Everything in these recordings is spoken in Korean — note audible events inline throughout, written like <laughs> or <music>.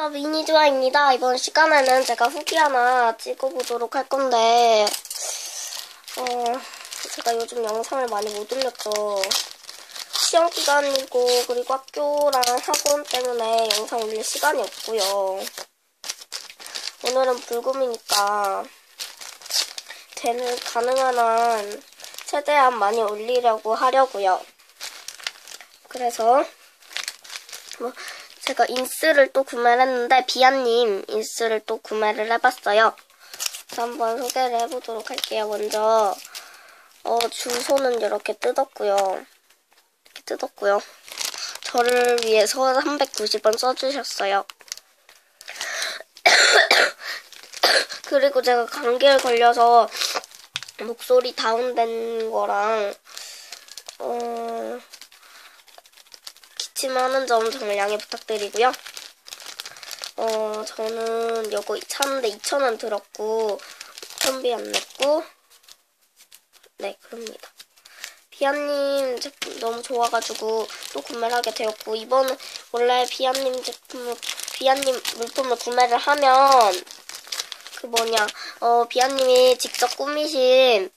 안녕하세요 미니주아입니다. 이번 시간에는 제가 후기 하나 찍어보도록 할 건데 어, 제가 요즘 영상을 많이 못 올렸죠. 시험 기간이고 그리고 학교랑 학원 때문에 영상 올릴 시간이 없고요. 오늘은 불금이니까 되는 가능한 한 최대한 많이 올리려고 하려고요. 그래서 뭐 제가 인스를 또 구매를 했는데 비아님 인스를 또 구매를 해봤어요. 그래서 한번 소개를 해보도록 할게요. 먼저 어, 주소는 이렇게 뜯었고요. 이렇게 뜯었고요. 저를 위해서 390원 써주셨어요. <coughs> 그리고 제가 감기에 걸려서 목소리 다운된 거랑 어, 기침하는 점 정말 양해 부탁드리고요. 어, 저는 요거 샀는데 2,000원 들었고, 천비 안 냈고, 네, 그럽니다. 비아님 제품 너무 좋아가지고 또 구매를 하게 되었고, 이번은 원래 비아님 제품을, 비아님 물품을 구매를 하면, 그 뭐냐, 어, 비아님이 직접 꾸미신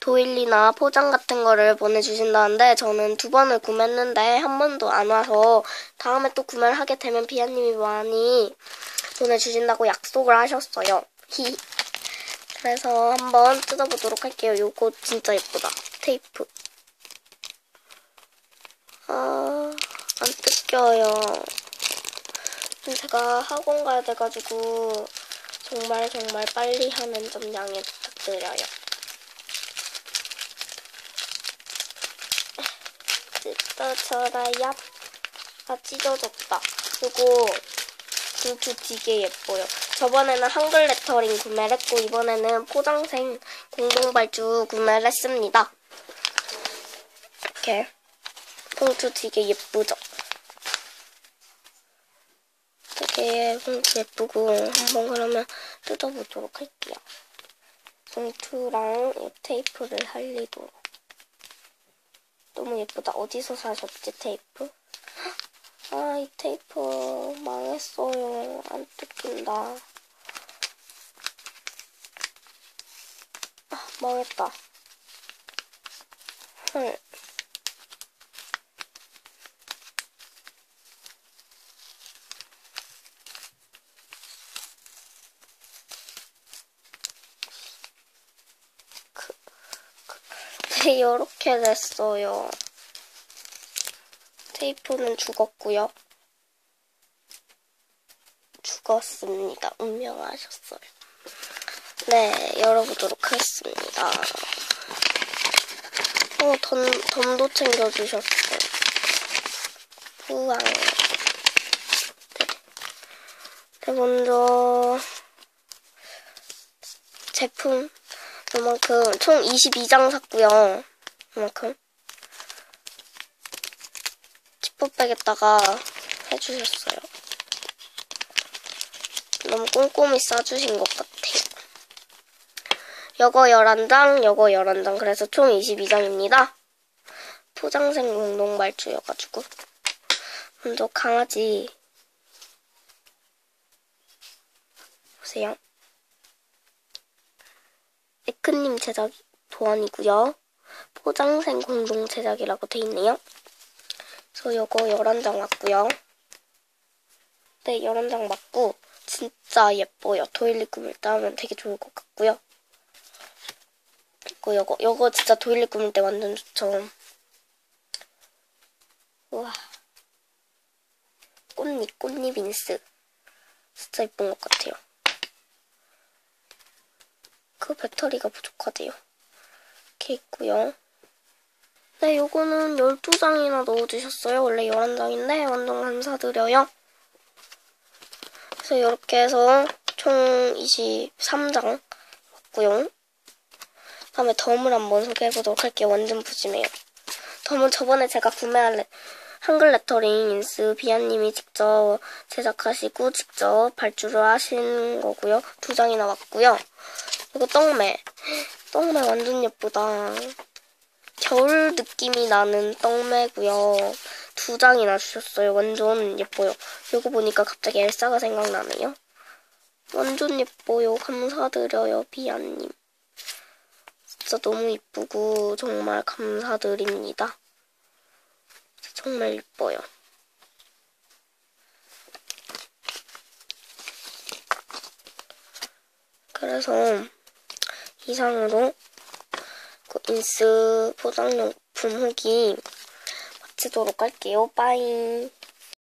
도일리나 포장 같은 거를 보내주신다는데 저는 두 번을 구매했는데 한 번도 안 와서 다음에 또 구매를 하게 되면 비아님이 많이 보내주신다고 약속을 하셨어요. 히. 그래서 한번 뜯어보도록 할게요. 요거 진짜 예쁘다. 테이프. 아, 안 뜯겨요. 제가 학원 가야 돼가지고 정말 정말 빨리 하는 점 양해 부탁드려요. 뜯어져라야 아 찢어졌다. 요거 진짜 되게 예뻐요. 저번에는 한글 레터링 구매를 했고 이번에는 포장생 공동발주 구매를 했습니다. 이렇게 봉투 되게 예쁘죠? 되게 봉투 예쁘고 한번 그러면 뜯어보도록 할게요. 봉투랑 이 테이프를 살리도록. 너무 예쁘다. 어디서 사셨지, 테이프? 아, 이 테이프 망했어요. 안 뜯긴다. 아, 망했다. 헐. <laughs> 이렇게 됐어요. 테이프는 죽었고요. 죽었습니다. 운명하셨어요. 네, 열어보도록 하겠습니다. 어, 덤, 덤도 챙겨주셨어요. 우왕. 네. 네, 먼저, 제품, 요만큼, 총 22장 샀고요. 요만큼. 지퍼백에다가 해주셨어요. 너무 꼼꼼히 싸주신 것 같아요. 여거 11장, 여거 11장. 그래서 총 22장입니다. 포장생 공동 말주여가지고. 먼저 강아지. 보세요. 에크님 제작 도안이고요. 포장생 공동 제작이라고 돼 있네요. 저 요거 11장 맞고요. 네, 11장 맞고 진짜 예뻐요. 도일리 꾸밀 때 하면 되게 좋을 것 같고요. 그리고 요거, 요거 진짜 도일리 꾸밀 때 완전 좋죠. 우와. 꽃잎, 꽃잎 인스. 진짜 예쁜 것 같아요. 그 배터리가 부족하대요. 이렇게 있고요. 네, 요거는 12장이나 넣어주셨어요. 원래 11장인데 완전 감사드려요. 그래서 이렇게 해서 총 23장 왔고요. 다음에 덤을 한번 소개해보도록 할게요. 완전 푸짐해요. 덤은 저번에 제가 구매한 레, 한글 레터링 인스 비아님이 직접 제작하시고 직접 발주를 하신 거고요. 두 장이나 왔고요. 이거 떡매. 떡매 완전 예쁘다. 겨울 느낌이 나는 떡매고요. 두 장이나 주셨어요. 완전 예뻐요. 이거 보니까 갑자기 엘사가 생각나네요. 완전 예뻐요. 감사드려요, 비아님. 진짜 너무 이쁘고 정말 감사드립니다. 정말 예뻐요. 그래서 이상으로 그 인스 포장용품 후기 마치도록 할게요. 빠이.